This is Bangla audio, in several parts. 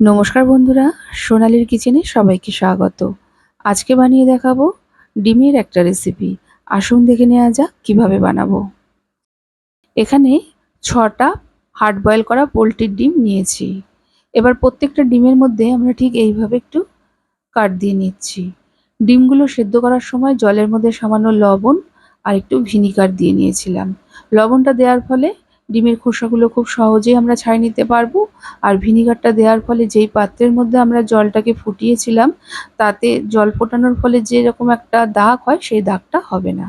নমস্কার বন্ধুরা, সোনালির কিচেনে সবাইকে স্বাগত। আজকে বানিয়ে দেখাবো ডিমের একটা রেসিপি আসুন দেখে নেওয়া যাক কীভাবে বানাবো। এখানে ছটা হার্ড বয়েল করা পোলট্রির ডিম নিয়েছি। এবার প্রত্যেকটা ডিমের মধ্যে আমরা ঠিক এইভাবে একটু কাট দিয়ে নিচ্ছি। ডিমগুলো সেদ্ধ করার সময় জলের মধ্যে সামান্য লবণ আর একটু ভিনিগার দিয়ে নিয়েছিলাম। লবণটা দেওয়ার ফলে ডিমের খোসাগুলো খুব সহজেই আমরা ছাড়িয়ে নিতে পারব। আর ভিনিগারটা দেওয়ার ফলে যেই পাত্রের মধ্যে আমরা জলটাকে ফুটিয়েছিলাম, তাতে জল ফোটানোর ফলে যেরকম একটা দাগ হয়, সেই দাগটা হবে না।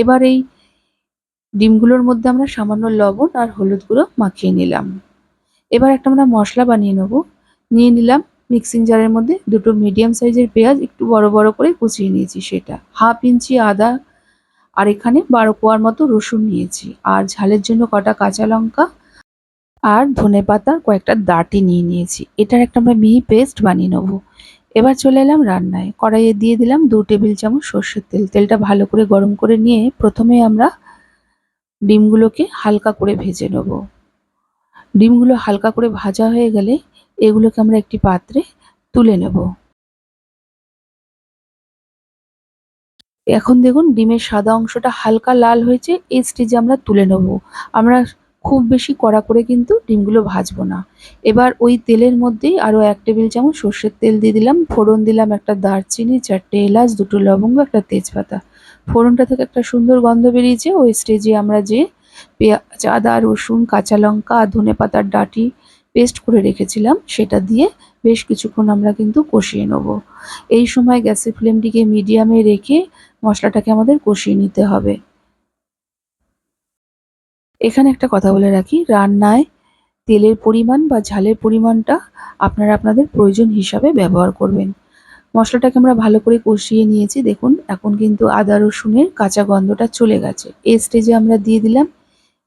এবার এই ডিমগুলোর মধ্যে আমরা সামান্য লবণ আর হলুদ গুঁড়ো মাখিয়ে নিলাম। এবার একটা আমরা মশলা বানিয়ে নেব। নিয়ে নিলাম মিক্সিং জারের মধ্যে দুটো মিডিয়াম সাইজের পেঁয়াজ, একটু বড় বড় করে কুচিয়ে নিয়েছি সেটা। হাফ ইঞ্চি আদা আর এখানে বারো কোয়ার মতো রসুন নিয়েছি। আর ঝালের জন্য কটা কাঁচা লঙ্কা আর ধনে পাতার কয়েকটা দাঁটি নিয়ে নিয়েছি। এটার একটা আমরা মিহি পেস্ট বানিয়ে নেব। এবার চলে এলাম রান্নায়। কড়াইয়ে দিয়ে দিলাম দু টেবিল চামচ সর্ষের তেল। তেলটা ভালো করে গরম করে নিয়ে প্রথমে আমরা ডিমগুলোকে হালকা করে ভেজে নেব। ডিমগুলো হালকা করে ভাজা হয়ে গেলে এগুলোকে আমরা একটি পাত্রে তুলে নেব। এখন দেখুন, ডিমের সাদা অংশটা হালকা লাল হয়েছে, এই স্টেজে আমরা তুলে নেব। আমরা খুব বেশি কড়া করে কিন্তু ডিমগুলো ভাজবো না। এবার ওই তেলের মধ্যেই আরও এক টেবিল চামচ সর্ষের তেল দিয়ে দিলাম। ফোড়ন দিলাম একটা দারচিনি, চারটে এলাচ, দুটো লবঙ্গ, একটা তেজপাতা। ফোড়নটা থেকে একটা সুন্দর গন্ধ বেরিয়েছে। ওই স্টেজে আমরা যে পেঁয়াজ, আদা, রসুন, কাঁচা লঙ্কা ধনে পাতার ডাঁটি পেস্ট করে রেখেছিলাম, সেটা দিয়ে বেশ কিছুক্ষণ আমরা কিন্তু কষিয়ে নেব। এই সময় গ্যাসের ফ্লেমটিকে মিডিয়ামে রেখে মশলাটাকে আমাদের কষিয়ে নিতে হবে। এখানে একটা কথা বলে রাখি, রান্নায় তেলের পরিমাণ বা ঝালের পরিমাণটা আপনারা আপনাদের প্রয়োজন হিসাবে ব্যবহার করবেন। মশলাটাকে আমরা ভালো করে কষিয়ে নিয়েছি। দেখুন, এখন কিন্তু আদা রসুনের কাঁচা গন্ধটা চলে গেছে। এই স্টেজে আমরা দিয়ে দিলাম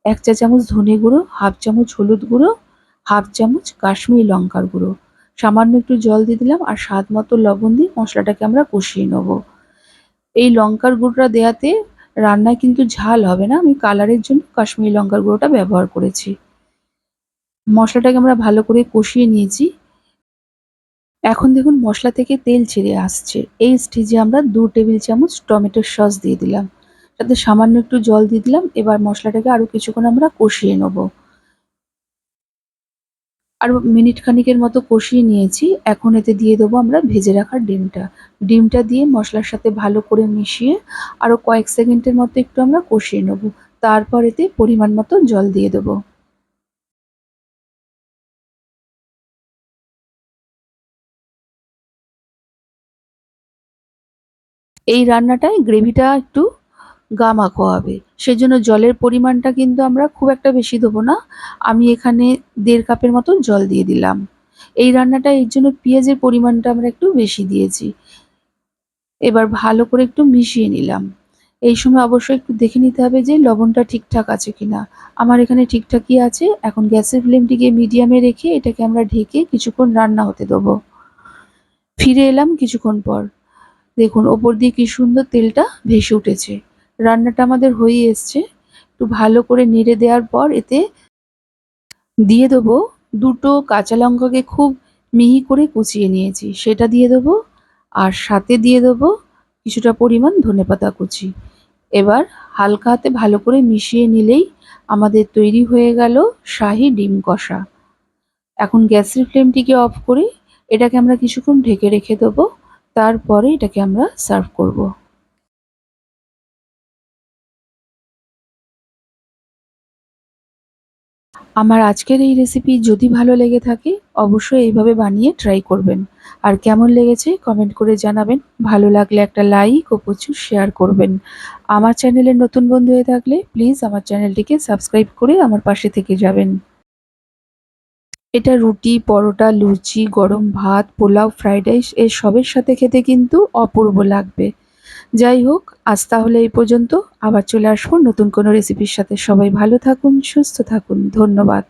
এক চা চামচ ধনে গুঁড়ো, হাফ চামচ হলুদ গুঁড়ো, হাফ চামচ কাশ্মীরি লঙ্কার গুঁড়ো। সামান্য একটু জল দিয়ে দিলাম আর স্বাদ মতো লবণ দিয়ে মশলাটাকে আমরা কষিয়ে নেব। এই লঙ্কার গুঁড়োটা দেওয়াতে রান্নায় কিন্তু ঝাল হবে না। আমি কালারের জন্য কাশ্মীরি লঙ্কার গুঁড়োটা ব্যবহার করেছি। মশলাটাকে আমরা ভালো করে কষিয়ে নিয়েছি। এখন দেখুন মশলা থেকে তেল ছেড়ে আসছে। এই স্টেজে আমরা দু টেবিল চামচ টমেটোর সস দিয়ে দিলাম। তাতে সামান্য একটু জল দিয়ে দিলাম। এবার মশলাটাকে আরও কিছুক্ষণ আমরা কষিয়ে নেব। আর মিনিট খানিকের মতো কষিয়ে নিয়েছি। এখন এতে দিয়ে দেবো আমরা ভেজে রাখার ডিমটা। ডিমটা দিয়ে মশলার সাথে ভালো করে মিশিয়ে আরও কয়েক সেকেন্ডের মতো একটু আমরা কষিয়ে নেব। তারপর এতে পরিমাণ মতো জল দিয়ে দেবো। এই রান্নাটায় গ্রেভিটা একটু গা মাখো হবে। সেজন্য জলের পরিমাণটা কিন্তু আমরা খুব একটা বেশি দেবো না। আমি এখানে দেড় কাপের মতো জল দিয়ে দিলাম। এই রান্নাটা এর জন্য পেঁয়াজের পরিমাণটা আমরা একটু বেশি দিয়েছি। এবার ভালো করে একটু মিশিয়ে নিলাম। এই সময় অবশ্যই একটু দেখে নিতে হবে যে লবণটা ঠিকঠাক আছে কিনা। আমার এখানে ঠিকঠাকই আছে। এখন গ্যাসের ফ্লেমটিকে মিডিয়ামে রেখে এটাকে আমরা ঢেকে কিছুক্ষণ রান্না হতে দেবো। ফিরে এলাম কিছুক্ষণ পর। দেখুন, ওপর দিয়ে কি সুন্দর তেলটা ভেসে উঠেছে। রান্নাটা আমাদের হয়ে এসছে। একটু ভালো করে নেড়ে দেওয়ার পর এতে দিয়ে দেবো দুটো কাঁচা লঙ্কাকে খুব মিহি করে কুচিয়ে নিয়েছি। সেটা দিয়ে দেবো আর সাথে দিয়ে দেবো কিছুটা পরিমাণ ধনেপাতা কুচি। এবার হালকা হাতে ভালো করে মিশিয়ে নিলেই আমাদের তৈরি হয়ে গেল শাহি ডিম কষা। এখন গ্যাসের ফ্লেমটিকে অফ করে এটাকে আমরা কিছুক্ষণ ঢেকে রেখে দেবো। তারপরে এটাকে আমরা সার্ভ করব। আমার আজকের এই রেসিপি যদি ভালো লেগে থাকে, অবশ্যই এইভাবে বানিয়ে ট্রাই করবেন। আর কেমন লেগেছে কমেন্ট করে জানাবেন। ভালো লাগলে একটা লাইক ও প্রচুর শেয়ার করবেন। আমার চ্যানেলের নতুন বন্ধু হয়ে থাকলে প্লিজ আমার চ্যানেলটিকে সাবস্ক্রাইব করে আমার পাশে থেকে যাবেন। এটা রুটি, পরোটা, লুচি, গরম ভাত, পোলাও ফ্রাইড রাইস এর সবের সাথে খেতে কিন্তু অপূর্ব লাগবে। যাই হোক, আজ তাহলে এই পর্যন্ত। আবার চলে আসব নতুন কোনো রেসিপির সাথে। সবাই ভালো থাকুন, সুস্থ থাকুন। ধন্যবাদ।